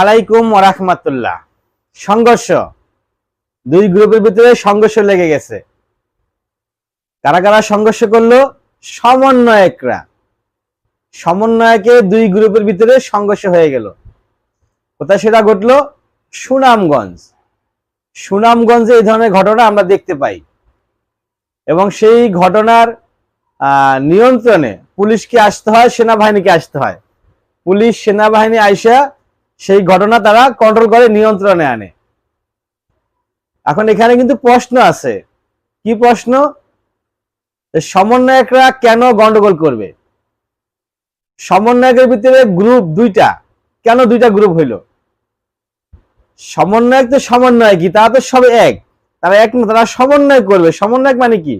আলাইকুম ওরহমতুল্লাহ সংঘর্ষ। দুই গ্রুপের ভিতরে সংঘর্ষ লেগে গেছে। কারা কারা সংঘর্ষ করল? সমন্বয়করা। সমন্বয়কে দুই গ্রুপের ভিতরে সংঘর্ষ হয়ে গেল। কোথায় সেটা ঘটলো? সুনামগঞ্জ। সুনামগঞ্জে এই ধরনের ঘটনা আমরা দেখতে পাই। এবং সেই ঘটনার নিয়ন্ত্রণে পুলিশকে আসতে হয়, সেনাবাহিনীকে আসতে হয়। পুলিশ সেনাবাহিনী আইসা সেই ঘটনা তারা কন্ট্রোল করে, নিয়ন্ত্রণে আনে। এখন এখানে কিন্তু প্রশ্ন আছে। কি প্রশ্ন? সমন্বয়করা কেন গন্ডগোল করবে? সমন্বয়কের ভিতরে গ্রুপ দুইটা। কেন দুইটা গ্রুপ হইল? সমন্বয়ক তো সমন্বয় কি? তারা তো সব এক। তারা এক না, তারা সমন্বয় করবে। সমন্বয়ক মানে কি?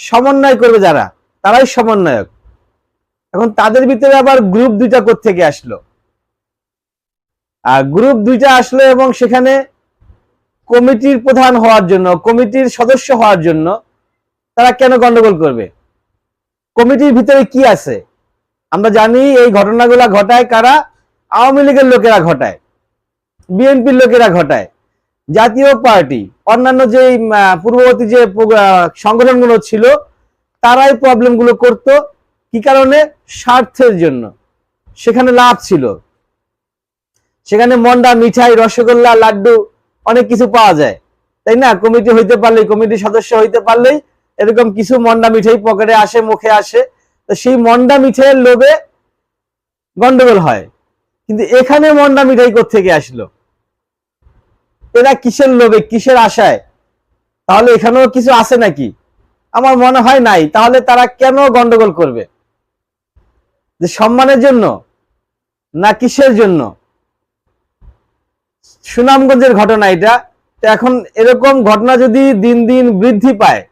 সমন্বয় করবে যারা, তারাই সমন্বয়ক। এখন তাদের ভিতরে আবার গ্রুপ দুইটা থেকে আসলো? গ্রুপ দুইটা আসলো এবং সেখানে কমিটির প্রধান হওয়ার জন্য, কমিটির সদস্য হওয়ার জন্য তারা কেন গন্ডগোল করবে? কমিটির ভিতরে কি আছে? আমরা জানি এই ঘটনাগুলা ঘটায় কারা? আওয়ামী লীগের লোকেরা ঘটায়, বিএনপির লোকেরা ঘটায়, জাতীয় পার্টি, অন্যান্য যে পূর্ববর্তী যে সংগঠনগুলো ছিল, তারাই প্রবলেমগুলো করত। কি কারণে? স্বার্থের জন্য। সেখানে লাভ ছিল। সেখানে মন্ডা, মিঠাই, রসগোল্লা, লাড্ডু অনেক কিছু পাওয়া যায়। তাই না? কমিটি হইতে পারলেই, কমিটির সদস্য হইতে পারলেই এরকম কিছু মন্ডা, মিঠাই পকেটে আসে, মুখে আসে। তো সেই মন্ডা, মিঠাইয়ের লোভে গন্ডগোল হয়। কিন্তু এখানে মন্ডা, মিঠাই থেকে আসলো? এরা কিসের লোভে, কিসের আশায়? তাহলে এখানেও কিছু আছে নাকি? আমার মনে হয় নাই। তাহলে তারা কেন গন্ডগোল করবে? যে সম্মানের জন্য না কিসের জন্য? সুনামগঞ্জের ঘটনা এটা। এখন এরকম ঘটনা যদি দিন দিন বৃদ্ধি পায়,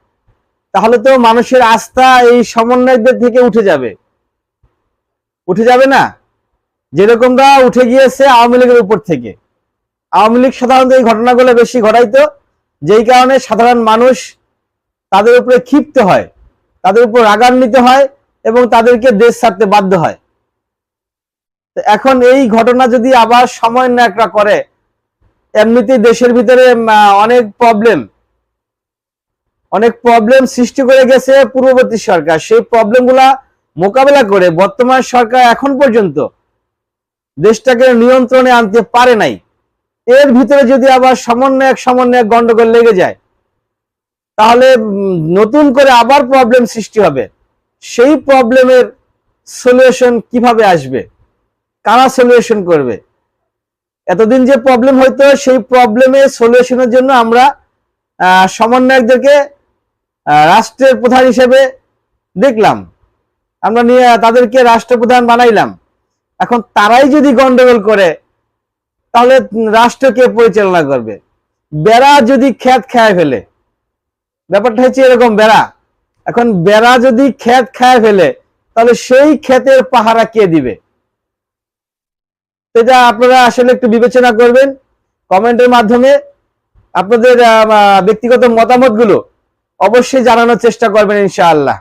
তাহলে তো মানুষের আস্থা এই সমন্বয়কদের থেকে উঠে যাবে। উঠে যাবে না? যেরকমটা উঠে গিয়েছে আওয়ামী লীগের উপর থেকে। আওয়ামী লীগ সাধারণত এই ঘটনাগুলো বেশি ঘটাইতো যেই কারণে সাধারণ মানুষ তাদের উপরে ক্ষিপ্ত হয়, তাদের উপর রাগান্বিত হয় এবং তাদেরকে দেশ ছাড়তে বাধ্য হয়। এখন এই ঘটনা যদি আবার সমন্বয়করা করে এমনিতেই দেশের ভিতরে অনেক প্রবলেম অনেক প্রবলেম সৃষ্টি করে গেছে পূর্ববর্তী সরকার। সেই প্রবলেমগুলা মোকাবেলা করে বর্তমান সরকার এখন পর্যন্ত দেশটাকে নিয়ন্ত্রণে আনতে পারে নাই। এর ভিতরে যদি আবার সমন্বয়ক সমন্বয়ক গন্ডগোল লেগে যায়, তাহলে নতুন করে আবার প্রবলেম সৃষ্টি হবে। সেই প্রবলেমের সলিউশন কীভাবে আসবে? কারা সলিউশন করবে? এতদিন যে প্রবলেম হইতো, সেই প্রবলেমের সলিউশনের জন্য আমরা সমন্বয়কদেরকে রাষ্ট্রের প্রধান হিসেবে দেখলাম। আমরা নিয়ে, তাদেরকে রাষ্ট্রপ্রধান বানাইলাম। এখন তারাই যদি গন্ডগোল করে, তাহলে রাষ্ট্রকে পরিচালনা করবে? বেড়া যদি খ্যাত খায় ফেলে, ব্যাপারটা হচ্ছে এরকম বেড়া। এখন বেড়া যদি খ্যাত খায় ফেলে, তাহলে সেই ক্ষেতের পাহারা কে দিবে? এটা আপনারা আসলে একটু বিবেচনা করবেন কমেন্টের মাধ্যমে। আপনাদের ব্যক্তিগত মতামতগুলো অবশ্যই জানানোর চেষ্টা করবেন ইনশাআল্লাহ।